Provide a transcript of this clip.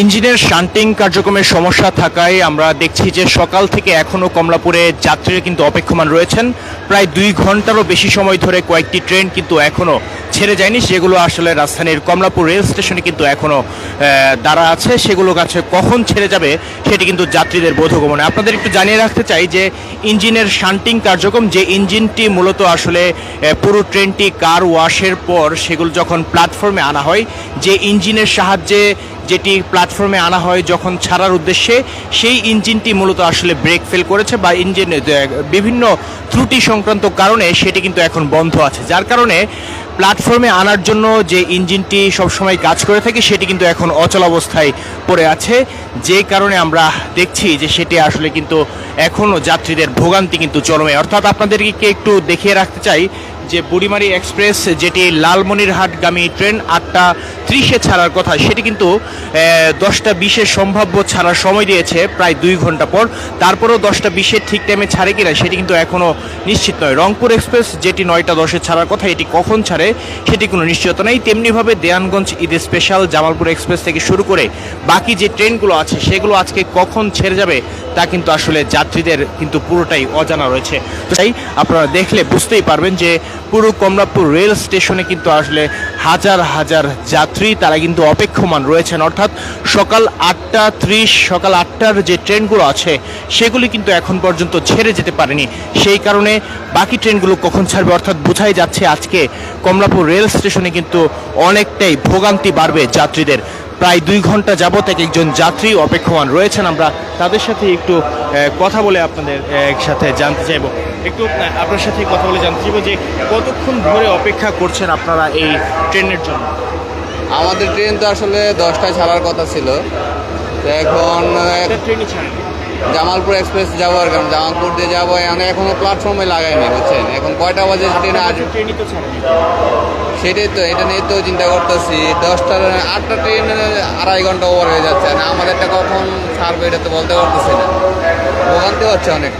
ইঞ্জিনের শান্টিং কার্যক্রমের সমস্যা থাকায় আমরা দেখছি যে সকাল থেকে এখনও কমলাপুরে যাত্রীরা কিন্তু অপেক্ষমান রয়েছেন। প্রায় দুই ঘন্টারও বেশি সময় ধরে কয়েকটি ট্রেন কিন্তু এখনও ছেড়ে যায়নি। সেগুলো আসলে রাজধানীর কমলাপুর রেল স্টেশনে কিন্তু এখনও দাঁড়া আছে। সেগুলো কাছে কখন ছেড়ে যাবে সেটি কিন্তু যাত্রীদের বোধগমনে আপনাদের একটু জানিয়ে রাখতে চাই যে ইঞ্জিনের শান্টিং কার্যক্রম, যে ইঞ্জিনটি মূলত আসলে পুরো ট্রেনটি কার ওয়াশের পর সেগুলো যখন প্ল্যাটফর্মে আনা হয়, যে ইঞ্জিনের সাহায্যে যেটি প্ল্যাটফর্মে আনা হয় যখন ছাড়ার উদ্দেশ্যে, সেই ইঞ্জিনটি মূলত আসলে ব্রেক ফেল করেছে বা ইঞ্জিন বিভিন্ন ত্রুটি সংক্রান্ত কারণে সেটি কিন্তু এখন বন্ধ আছে। যার কারণে প্ল্যাটফর্মে আনার জন্য যে ইঞ্জিনটি সবসময় কাজ করে থাকে, সেটি কিন্তু এখন অচল অবস্থায় পড়ে আছে। যে কারণে আমরা দেখছি যে সেটি আসলে কিন্তু এখনও যাত্রীদের ভোগান্তি কিন্তু চরমে। অর্থাৎ আপনাদেরকে একটু দেখিয়ে রাখতে চাই যে বুড়িমারি এক্সপ্রেস, যেটি লালমনিরহাটগামী ট্রেন আটটা ত্রিশে ছাড়ার কথা, সেটি কিন্তু দশটা বিশের সম্ভাব্য ছাড়ার সময় দিয়েছে, প্রায় দুই ঘণ্টা পর। তারপরেও দশটা বিশের ঠিক টাইমে ছাড়ে কিনা, সেটি কিন্তু এখনও নিশ্চিত নয়। রংপুর এক্সপ্রেস, যেটি নয়টা দশে ছাড়ার কথা, এটি কখন ছাড়ে সেটি কোনো নিশ্চয়তা নেই। তেমনিভাবে দেয়ানগঞ্জ ঈদের স্পেশাল জামালপুর এক্সপ্রেস থেকে শুরু করে বাকি যে ট্রেনগুলো আছে, সেগুলো আজকে কখন ছেড়ে যাবে, তা কিন্তু আসলে যাত্রীদের কিন্তু পুরোটাই অজানা রয়েছে। তাই আপনারা দেখলে বুঝতেই পারবেন যে পুরো কমলাপুর রেল স্টেশনে কিন্তু আসলে হাজার হাজার যাত্রী তারা কিন্তু অপেক্ষমান রয়েছেন। অর্থাৎ সকাল আটটা ত্রিশ, সকাল আটটার যে ট্রেনগুলো আছে, সেগুলি কিন্তু এখন পর্যন্ত ছেড়ে যেতে পারেনি। সেই কারণে বাকি ট্রেনগুলো কখন ছাড়বে অর্থাৎ বোঝাই যাচ্ছে আজকে কমলাপুর রেল স্টেশনে কিন্তু অনেকটাই ভোগান্তি বাড়বে যাত্রীদের। প্রায় দুই ঘণ্টা যাবত এক একজন যাত্রী অপেক্ষমান রয়েছেন। আমরা তাদের সাথে একটু কথা বলে আপনাদের একসাথে সাথে জানতে চাইব। একটু আপনার সাথে কথা বলে জানতে চাইব যে কতক্ষণ ধরে অপেক্ষা করছেন আপনারা এই ট্রেনের জন্য? আমাদের ট্রেন তো আসলে দশটায় ছাড়ার কথা ছিল। এখন একটা ট্রেনই ছাড়েনি। জামালপুর এক্সপ্রেস যাব আর কারণ জামালপুর দিয়ে যাব মানে এখনও প্ল্যাটফর্মে লাগাইনি বুঝছেন? এখন কয়টা বাজে ট্রেন আজ সেটাই তো এটা নিয়ে তো চিন্তা করতেছি। দশটার আটটা ট্রেন আড়াই ঘণ্টা ওভার হয়ে যাচ্ছে। আর আমাদেরটা কখন ছাড়বে এটা তো বলতে পারতেছি না। ভোগান্তি হচ্ছে অনেক